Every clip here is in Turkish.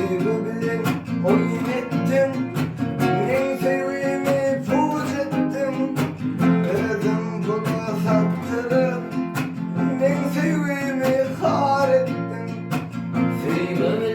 Seni bile oyun ettim. En sevdiğimi fuç ettim. Dedim buna sattırıp En sevdiğimi har ettim. Seni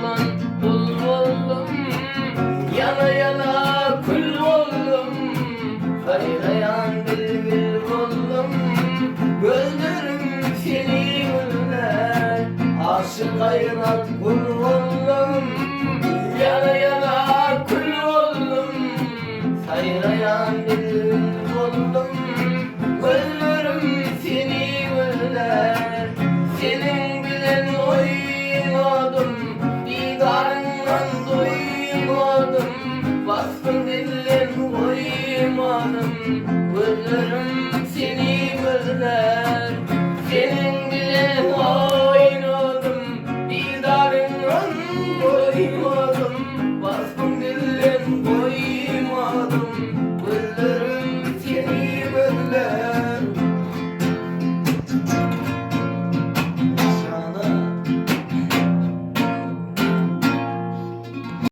olan bulbulum Yana yana kul oldum. Kaynayan dilbil oldum. Güldürüm seni güller. Aşık kaynat kul oldum. Yana yana kul oldum. Kaynayan dilbil oldum. Bıldırım seni bıldırır Senin dilim oynadım Didarından doymadım Bastım dilim doymadım Bıldırım seni bıldırır